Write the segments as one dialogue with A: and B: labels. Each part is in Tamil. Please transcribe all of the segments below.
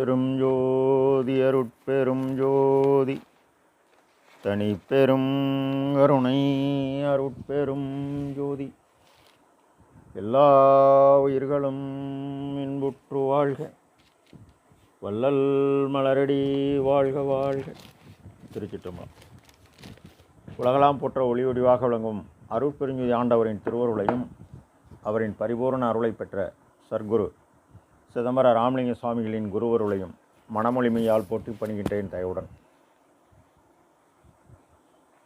A: பெரும் ஜோதி அருட்பெரும் ஜோதி. தனிப்பெரும் கருணை அருட்பெரும் ஜோதி. எல்லா உயிர்களும் இன்புற்று வாழ்க. வள்ளல் மலரடி வாழ்க வாழ்க. திருச்சிட்டம்பலம் உலகலாம் போற்ற ஒளி ஒடிவாக விளங்கும் அருட்பெருஞ்சுதி ஆண்டவரின் திருவருளையும் அவரின் பரிபூரண அருளை பெற்ற சர்க்குரு சிதம்பர ராமலிங்க சுவாமிகளின் குருவருளையும் மனமொழிமையால் போற்றி பணிகின்றேன் தயவுடன்.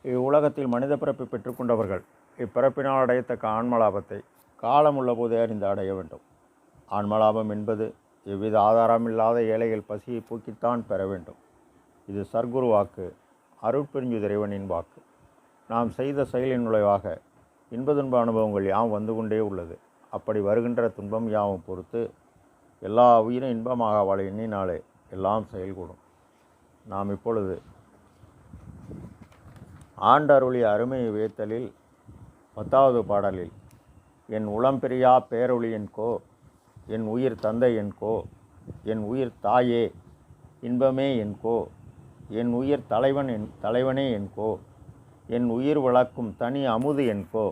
A: இவ்வுலகத்தில் மனித பிறப்பை பெற்றுக்கொண்டவர்கள் இப்பிறப்பினால் அடையத்தக்க ஆன்மலாபத்தை காலம் உள்ள போதே அறிந்து அடைய வேண்டும். ஆன்மலாபம் என்பது எவ்வித ஆதாரமில்லாத ஏழைகள் பசியை போக்கித்தான் பெற வேண்டும். இது சர்க்குரு வாக்கு அருட்பெருஞ்சுதிரைவனின் வாக்கு. நாம் செய்த செயலின் நுழைவாக இன்ப துன்ப அனுபவங்கள் யாவும் வந்து கொண்டே உள்ளது. அப்படி வருகின்ற துன்பம் யாவும் பொறுத்து எல்லா உயிரும் இன்பமாக வாழ எண்ணினாலே எல்லாம் செயல்கூடும். நாம் இப்பொழுது ஆண்டருளிய அருமையை வியத்தலில் பத்தாவது பாடலில் என் உளம் பிரியா பேரொளி என்கோ என் உயிர் தந்தை என்கோ என் உயிர் தாயே இன்பமே என்கோ என் உயிர் தலைவன் என் தலைவனே என்கோ என் உயிர் வளர்க்கும் தனி அமுது என்கோ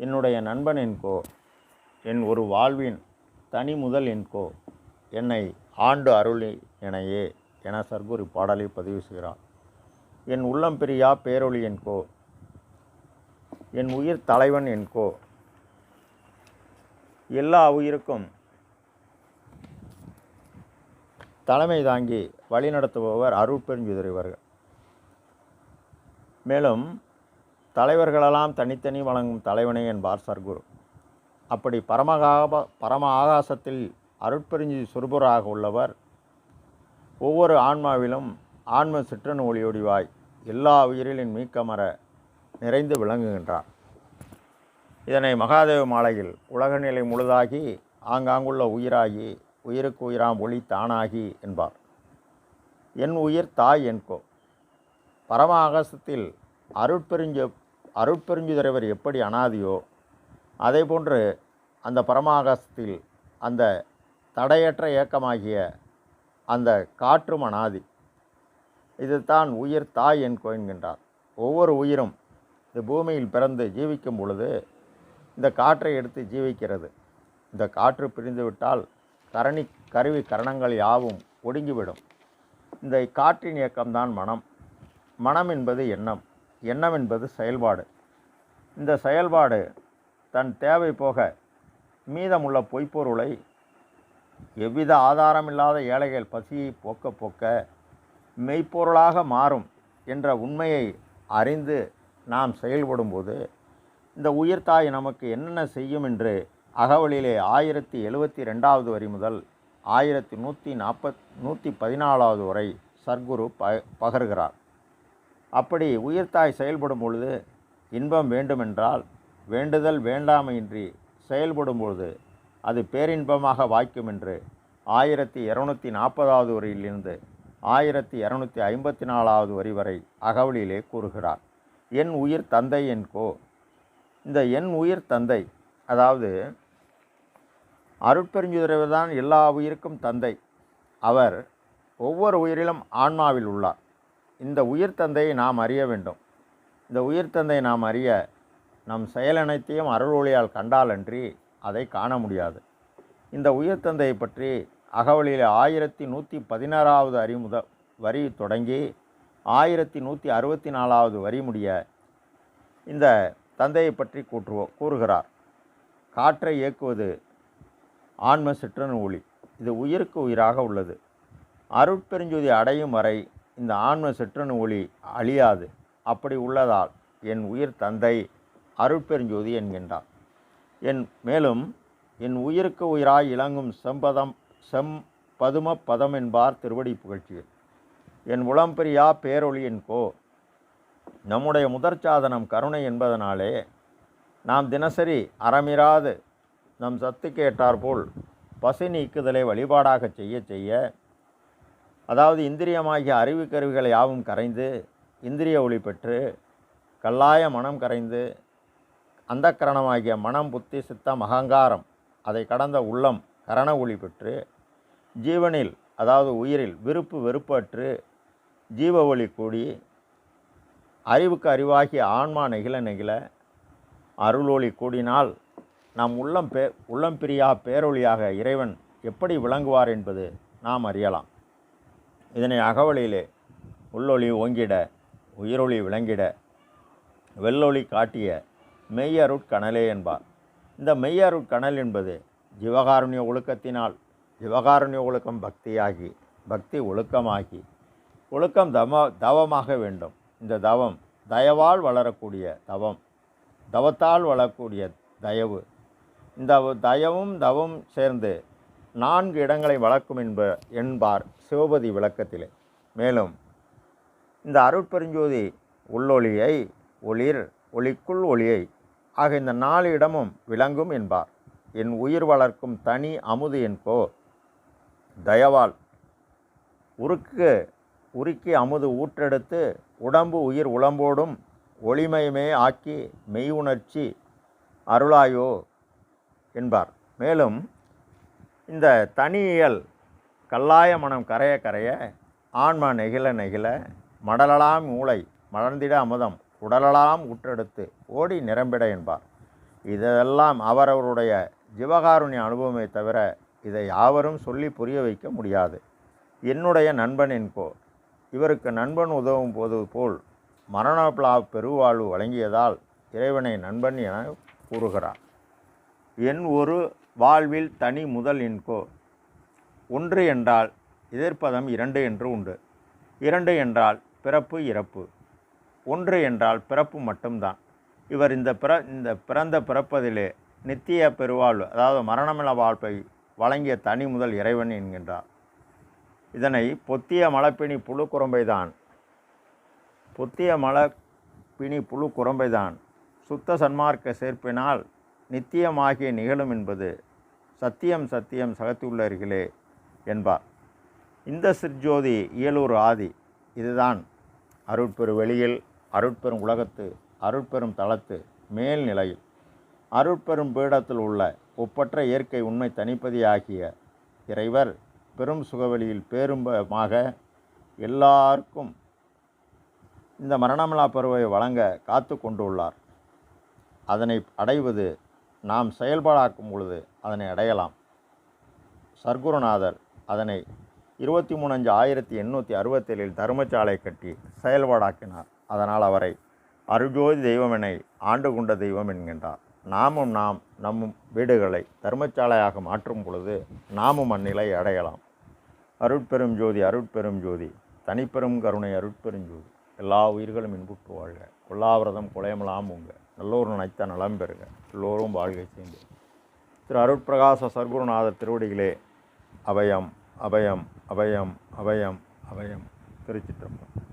A: என்னுடைய நண்பன் என்கோ என் ஒரு வாழ்வின் தனி முதல் என்கோ. என்னை ஆண்டு அருளி எனையே என சர்க்குரு பாடலை பதிவு செய்கிறார். என் உள்ளம் பிரியா பேரொளி என்கோ. என் உயிர் தலைவன் என்கோ. எல்லா உயிருக்கும் தலைமை தாங்கி வழிநடத்துபவர் அருட்பெருஞ்சுதிரைவர்கள் மேலும் தலைவர்களெல்லாம் தனித்தனி வழங்கும் தலைவனே என்பார் சர்க்குரு. அப்படி பரமகாப பரம ஆகாசத்தில் அருட்பெருஞ்சி சுருபராக உள்ளவர். ஒவ்வொரு ஆன்மாவிலும் ஆன்ம சிற்றன் ஒளியொடிவாய் எல்லா உயிரிலின் மீக்கமர நிறைந்து விளங்குகின்றார் இதனை மகாதேவ மாலையில் உலகநிலை முழுதாகி ஆங்காங்குள்ள உயிராகி உயிருக்கு உயிராம் ஒளி தானாகி என்பார். என் உயிர் தாய் என்கோ. பரம ஆகாசத்தில் அருட்பெருஞ்சு அருட்பெருஞ்சுதிரைவர் எப்படி அனாதியோ அதே போன்று அந்த பரமாகாசத்தில் அந்த தடையற்ற இயக்கமாகிய அந்த காற்று மனாதி இதுதான் உயிர் தாய் என்கோ என்கின்றார் ஒவ்வொரு உயிரும் இந்த பூமியில் பிறந்து ஜீவிக்கும் பொழுது இந்த காற்றை எடுத்து ஜீவிக்கிறது. இந்த காற்று பிரிந்துவிட்டால் கரணி கருவி கரணங்கள் யாவும் ஒடுங்கிவிடும். இந்த காற்றின் இயக்கம்தான் மனம். மனம் என்பது எண்ணம். எண்ணம் என்பது செயல்பாடு. இந்த செயல்பாடு தன் தேவை போக மீதமுள்ள பொய்ப்பொருளை எவ்வித ஆதாரமில்லாத ஏழைகள் பசியை போக்க போக்க மெய்ப்பொருளாக மாறும் என்ற உண்மையை அறிந்து நாம் செயல்படும்போது இந்த உயிர்த்தாய் நமக்கு என்னென்ன செய்யும் என்று அகவலிலே ஆயிரத்தி எழுபத்தி ரெண்டாவது வரி முதல் ஆயிரத்தி நூற்றி நாற்பத் நூற்றி பதினாலாவது வரை சர்க்குரு ப பகர்கிறார். அப்படி உயிர்த்தாய் செயல்படும் பொழுது இன்பம் வேண்டுமென்றால் வேண்டுதல் வேண்டாமையின்றி செயல்படும்பொழுது அது பேரின்பமாக வாய்க்கும் என்று ஆயிரத்தி இரநூத்தி நாற்பதாவது வரியிலிருந்து ஆயிரத்தி இரநூத்தி ஐம்பத்தி நாலாவது வரி வரை அகவலிலே கூறுகிறார். என் உயிர் தந்தை என்கோ. இந்த என் உயிர் தந்தை அதாவது அருட்பெருஞ்சுதிரவர் தான் எல்லா உயிருக்கும் தந்தை. அவர் ஒவ்வொரு உயிரிலும் ஆன்மாவில் உள்ளார். இந்த உயிர் தந்தையை நாம் அறிய வேண்டும். இந்த உயிர் தந்தையை நாம் அறிய நம் செயலனைத்தையும் அருள் கண்டாலன்றி அதை காண முடியாது. இந்த உயிர் தந்தையை பற்றி அகவலியில் ஆயிரத்தி நூற்றி பதினாறாவது அறிமுத வரி தொடங்கி ஆயிரத்தி நூற்றி அறுபத்தி நாலாவது வரி முடிய இந்த தந்தையை பற்றி கூற்றுவோ கூறுகிறார். காற்றை இயக்குவது ஆன்ம சிற்றன் ஒளி. இது உயிருக்கு உயிராக உள்ளது. அருட்பெருஞ்சுதி அடையும் வரை இந்த ஆன்ம சிற்றன் ஒளி அழியாது. அப்படி உள்ளதால் என் உயிர் தந்தை அருட்பெருஞ்சோதி என்கின்றார். என் மேலும் என் உயிருக்கு உயிராய் இளங்கும் செம்பதம் செம் பதும பதம் என்பார் திருவடி புகழ்ச்சியில். என் உளம்பெரியா பேரொளியின் கோ. நம்முடைய முதற் சாதனம் கருணை என்பதனாலே நாம் தினசரி அறமிராது நம் சத்து ஏற்றாற்போல் பசி நீக்குதலை வழிபாடாக செய்ய செய்ய அதாவது இந்திரியமாகிய அறிவு கருவிகளை யாவும் கரைந்து இந்திரிய ஒளி பெற்று கல்லாய மனம் கரைந்து அந்தக்கரணமாகிய மனம் புத்தி சித்தம் அகங்காரம் அதை கடந்த உள்ளம் கரண ஒளி பெற்று ஜீவனில் அதாவது உயிரில் விருப்பு வெறுப்பற்று ஜீவ ஒளி கூடி அறிவுக்கு அறிவாகிய ஆன்மா நெகிழ நெகிழ அருளொளி கூடினால் நம் உள்ளம் பே உள்ளம் பிரியா பேரொழியாக இறைவன் எப்படி விளங்குவார் என்பது நாம் அறியலாம். இதனை அகவலியிலே உள்ளொளி ஓங்கிட உயிரொளி விளங்கிட வெள்ளொளி காட்டிய மெய்யருட்கணலே என்பார். இந்த மெய்யருட்கணல் என்பது ஜீவகாருண்ய ஒழுக்கத்தினால் ஜீவகாருண்ய ஒழுக்கம் பக்தியாகி பக்தி ஒழுக்கமாகி ஒழுக்கம் தம தவமாக வேண்டும். இந்த தவம் தயவால் வளரக்கூடிய தவம் தவத்தால் வளரக்கூடிய தயவு. இந்த தயவும் தவம் சேர்ந்து நான்கு இடங்களை வளர்க்கும் என்ப என்பார் சிவபதி விளக்கத்திலே. மேலும் இந்த அருட்பெருஞ்சோதி உள்ளொளியை ஒளிர் ஒளிக்குள் ஒளியை ஆக இந்த நாலு இடமும் விளங்கும் என்பார். என் உயிர் வளர்க்கும் தனி அமுது என்போ தயவால் உருக்கு உருக்கி அமுது ஊற்றெடுத்து உடம்பு உயிர் உளம்போடும் ஒளிமயமே ஆக்கி மெய் உணர்ச்சி அருளாயோ என்பார். மேலும் இந்த தனியியல் கல்லாய மனம் கரைய கரைய ஆன்மா நெகிழ நெகிழ மடலலாம் மூளை மலர்ந்திட அமுதம் உடலலாம் உற்றெடுத்து ஓடி நிரம்பிட என்பார். இதெல்லாம் அவரவருடைய ஜீவகாருண்ய அனுபவமே தவிர இதை யாவரும் சொல்லி புரிய வைக்க முடியாது. என்னுடைய நண்பன் என்கோ இவருக்கு நண்பன் உதவும் போது போல் மரணப்லா பெருவாழ்வு வழங்கியதால் இறைவனை நண்பன் என கூறுகிறார். என் ஒரு வாழ்வில் தனி முதல் என்கோ ஒன்று என்றால் எதிர்ப்பதம் இரண்டு என்று உண்டு. இரண்டு என்றால் பிறப்பு இறப்பு. ஒன்று என்றால் பிறப்பு மட்டும்தான். இவர் இந்த பிற இந்த பிறந்த பிறப்பதிலே நித்திய பெருவாழ்வு அதாவது மரணமில வாழ்ப்பை வழங்கிய தனி முதல் இறைவன் என்கின்றார். இதனை பொத்திய மலப்பிணி புழு குரம்பைதான் பொத்திய மலப்பிணி புழு குரம்பைதான் சுத்த சன்மார்க்க சேர்ப்பினால் நித்தியமாகிய நிகழும் என்பது சத்தியம் சத்தியம் சகத்துள்ளர்களே என்பார். இந்த சிற்ஜோதி இயலூர் ஆதி இதுதான் அருட்பெரு வெளியில் அருட்பெரும் உலகத்து அருட்பெரும் தளத்து மேல்நிலையில் அருட்பெரும் பீடத்தில் உள்ள ஒப்பற்ற இயற்கை உண்மை தனிப்பதியாகிய இறைவர் பெரும் சுகவெளியில் பேரும்பமாக எல்லாருக்கும் இந்த மரணமலா பருவை வழங்க காத்து கொண்டுள்ளார். அதனை அடைவது நாம் செயல்பாடாக்கும் பொழுது அதனை அடையலாம். சர்க்குருநாதர் அதனை இருபத்தி மூணு அஞ்சு ஆயிரத்தி எண்ணூற்றி அறுபத்தேழில் தர்மசாலை கட்டி செயல்பாடாக்கினார். அதனால் அவரை அருஜோதி தெய்வமெனை ஆண்டு கொண்ட தெய்வம் என்கின்றார். நாமும் நாம் நம் வீடுகளை தர்மசாலையாக மாற்றும் பொழுது நாமும் அந்நிலை அடையலாம். அருட்பெரும் ஜோதி அருட்பெரும் ஜோதி தனிப்பெரும் கருணை அருட்பெரும் ஜோதி. எல்லா உயிர்களும் இன்புற்று வாழ்க. கொல்லாவிரதம் குலையமலாம் உங்க. நல்லோர் நினைத்த நலம் பெறுக. எல்லோரும் வாழ்கை சேர்ந்து திரு அருட்பிரகாச சர்க்குருநாதர் திருவடிகளே அபயம் அபயம் அபயம் அபயம் அபயம் திருச்சிற்றம்பலம்.